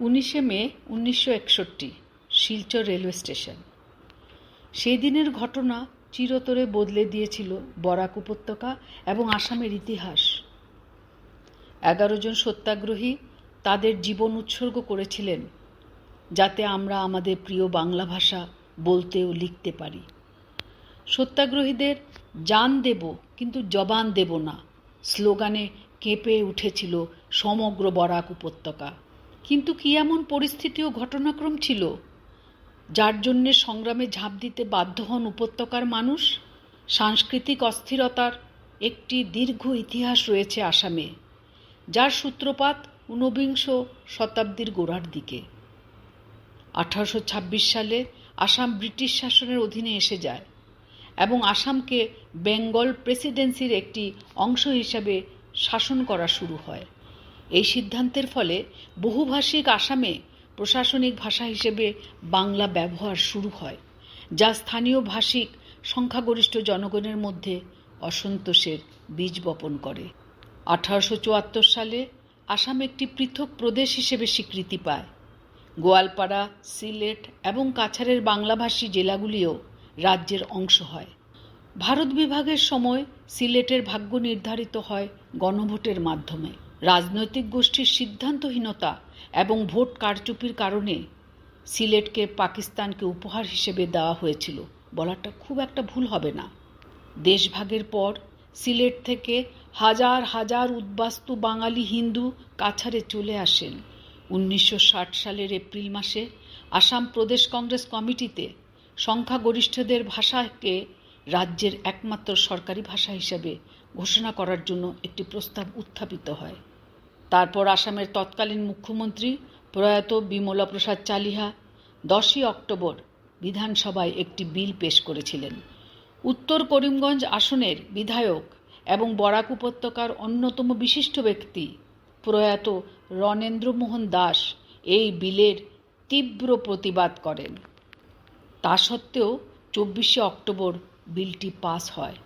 উনিশে মে উনিশশো একষট্টি, শিলচর রেলওয়ে স্টেশন। সেই দিনের ঘটনা চিরতরে বদলে দিয়েছিল বরাক উপত্যকা এবং আসামের ইতিহাস। এগারো জন সত্যাগ্রহী তাদের জীবন উৎসর্গ করেছিলেন, যাতে আমরা আমাদের প্রিয় বাংলা ভাষা বলতে ও লিখতে পারি। সত্যাগ্রহীদের জান দেব কিন্তু জবান দেব না, স্লোগানে কেঁপে উঠেছিল সমগ্র বরাক উপত্যকা। কিন্তু কি এমন পরিস্থিতি ও ঘটনাক্রম ছিল, যার জন্যে সংগ্রামে ঝাঁপ দিতে বাধ্য হন উপত্যকার মানুষ? সাংস্কৃতিক অস্থিরতার একটি দীর্ঘ ইতিহাস রয়েছে আসামে, যার সূত্রপাত ঊনবিংশ শতাব্দীর গোড়ার দিকে। আঠারোশো ছাব্বিশ সালে আসাম ব্রিটিশ শাসনের অধীনে এসে যায় এবং আসামকে বেঙ্গল প্রেসিডেন্সির একটি অংশ হিসাবে শাসন করা শুরু হয়। এই সিদ্ধান্তের ফলে বহুভাষিক আসামে প্রশাসনিক ভাষা হিসেবে বাংলা ব্যবহার শুরু হয়, যা স্থানীয় ভাষিক সংখ্যাগরিষ্ঠ জনগণের মধ্যে অসন্তোষের বীজ বপন করে। আঠারোশো চুয়াত্তর সালে আসাম একটি পৃথক প্রদেশ হিসেবে স্বীকৃতি পায়। গোয়ালপাড়া, সিলেট এবং কাছাড়ের বাংলাভাষী জেলাগুলিও রাজ্যের অংশ হয়। ভারত বিভাগের সময় সিলেটের ভাগ্য নির্ধারিত হয় গণভোটের মাধ্যমে। রাজনৈতিক গোষ্ঠীর সিদ্ধান্তহীনতা এবং ভোট কারচুপির কারণে সিলেটকে পাকিস্তানকে উপহার হিসেবে দেওয়া হয়েছিল। বলাটা খুব একটা ভুল হবে না। দেশভাগের পর সিলেট থেকে হাজার হাজার উদ্বাস্তু বাঙালি হিন্দু কাছাড়ে চলে আসেন। উনিশশো ষাট সালের এপ্রিল মাসে আসাম প্রদেশ কংগ্রেস কমিটিতে সংখ্যাগরিষ্ঠদের ভাষাকে রাজ্যের একমাত্র সরকারি ভাষা হিসেবে ঘোষণা করার জন্য একটি প্রস্তাব উত্থাপিত হয়। তারপর আসামের তৎকালীন মুখ্যমন্ত্রী প্রয়াত বিমলা প্রসাদ চালিহা দশই অক্টোবর বিধানসভায় একটি বিল পেশ করেছিলেন। উত্তর করিমগঞ্জ আসনের বিধায়ক এবং বরাক উপত্যকার অন্যতম বিশিষ্ট ব্যক্তি প্রয়াত রণেন্দ্রমোহন দাস এই বিলের তীব্র প্রতিবাদ করেন। তা সত্ত্বেও চব্বিশে অক্টোবর বিলটি পাস হয়।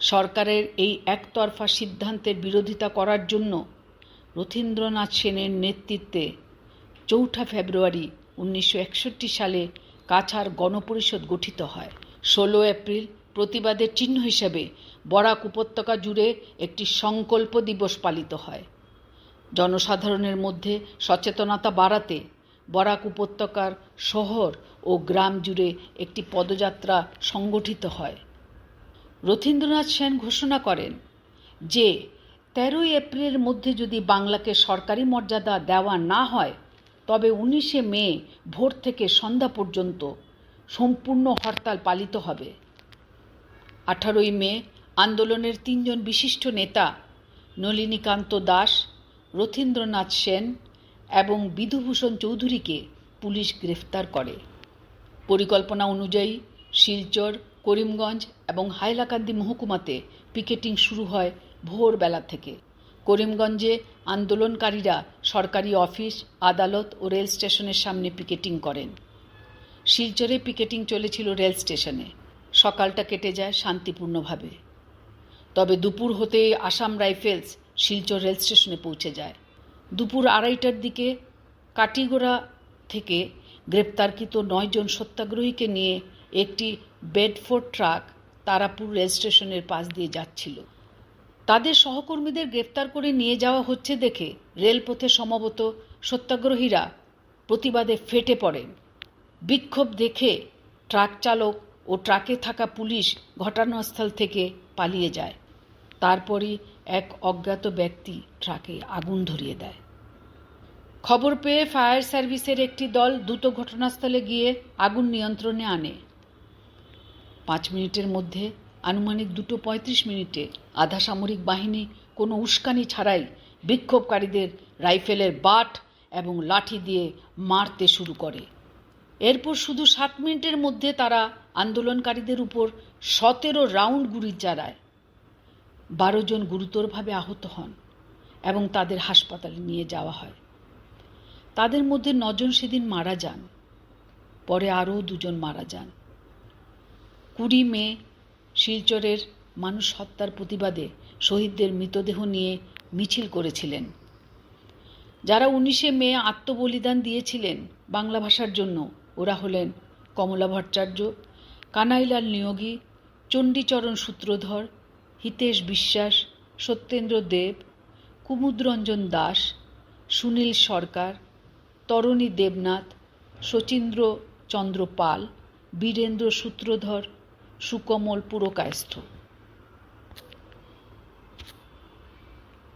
সরকারের এই একতরফা সিদ্ধান্তের বিরোধিতা করার জন্য রথীন্দ্রনাথ সেনের নেতৃত্বে চৌঠা ফেব্রুয়ারি উনিশশো একষট্টি সালে কাছাড় গণপরিষদ গঠিত হয়। ষোলো এপ্রিল প্রতিবাদের চিহ্ন হিসেবে বরাক উপত্যকা জুড়ে একটি সংকল্প দিবস পালিত হয়। জনসাধারণের মধ্যে সচেতনতা বাড়াতে বরাক উপত্যকার শহর ও গ্রাম জুড়ে একটি পদযাত্রা সংগঠিত হয়। রথীন্দ্রনাথ সেন ঘোষণা করেন যে, তেরোই এপ্রিলের মধ্যে যদি বাংলাকে সরকারি মর্যাদা দেওয়া না হয়, তবে উনিশে মে ভোর থেকে সন্ধ্যা পর্যন্ত সম্পূর্ণ হরতাল পালিত হবে। আঠারোই মে আন্দোলনের তিনজন বিশিষ্ট নেতা নলিনীকান্ত দাস, রথীন্দ্রনাথ সেন এবং বিধুভূষণ চৌধুরীকে পুলিশ গ্রেফতার করে। পরিকল্পনা অনুযায়ী শিলচর, করিমগঞ্জ এবং হাইলাকান্দি মহকুমাতে পিকেটিং শুরু হয় ভোরবেলা থেকে। করিমগঞ্জে আন্দোলনকারীরা সরকারি অফিস, আদালত ও রেল স্টেশনের সামনে পিকেটিং করেন। শিলচরে পিকেটিং চলেছিল রেল স্টেশনে। সকালটা কেটে যায় শান্তিপূর্ণভাবে। তবে দুপুর হতেই আসাম রাইফেলস শিলচর রেল স্টেশনে পৌঁছে যায়। দুপুর আড়াইটার দিকে কাটিগোড়া থেকে গ্রেপ্তারকৃত নয়জন সত্যাগ্রহীকে নিয়ে একটি বেডফোর্ড ট্রাক তারাপুর রেল স্টেশনের পাশ দিয়ে যাচ্ছিল। তাদের সহকর্মীদের গ্রেপ্তার করে নিয়ে যাওয়া হচ্ছে দেখে রেলপথে সমবত সত্যাগ্রহীরা প্রতিবাদে ফেটে পড়েন। বিক্ষোভ দেখে ট্রাক চালক ও ট্রাকে থাকা পুলিশ ঘটনাস্থল থেকে পালিয়ে যায়। তারপরই এক অজ্ঞাত ব্যক্তি ট্রাকে আগুন ধরিয়ে দেয়। খবর পেয়ে ফায়ার সার্ভিসের একটি দল দ্রুত ঘটনাস্থলে গিয়ে আগুন নিয়ন্ত্রণে আনে। পাঁচ মিনিটের মধ্যে আনুমানিক দুটো পঁয়ত্রিশ মিনিটে আধা সামরিক বাহিনী কোনো উস্কানি ছাড়াই বিক্ষোভকারীদের রাইফেলের বাট এবং লাঠি দিয়ে মারতে শুরু করে। এরপর শুধু সাত মিনিটের মধ্যে তারা আন্দোলনকারীদের উপর সতেরো রাউন্ড গুলি চালায়। বারো জন গুরুতরভাবে আহত হন এবং তাদের হাসপাতালে নিয়ে যাওয়া হয়। তাদের মধ্যে নজন সেদিন মারা যান, পরে আরও দুজন মারা যান। কুড়ি মে শিলচরের মানুষ হত্যার প্রতিবাদে শহীদদের মৃতদেহ নিয়ে মিছিল করেছিলেন। যারা উনিশে মে আত্মবলিদান দিয়েছিলেন বাংলা ভাষার জন্য, ওরা হলেন কমলা ভট্টাচার্য, কানাইলাল নিয়োগী, চণ্ডীচরণ সূত্রধর হিতেশ বিশ্বাস, সত্যেন্দ্র দেব, কুমুদরঞ্জন দাস, সুনীল সরকার, তরণী দেবনাথ, শচীন্দ্র চন্দ্র পাল বীরেন্দ্র সূত্রধর, সুকমল পুরকায়স্থ।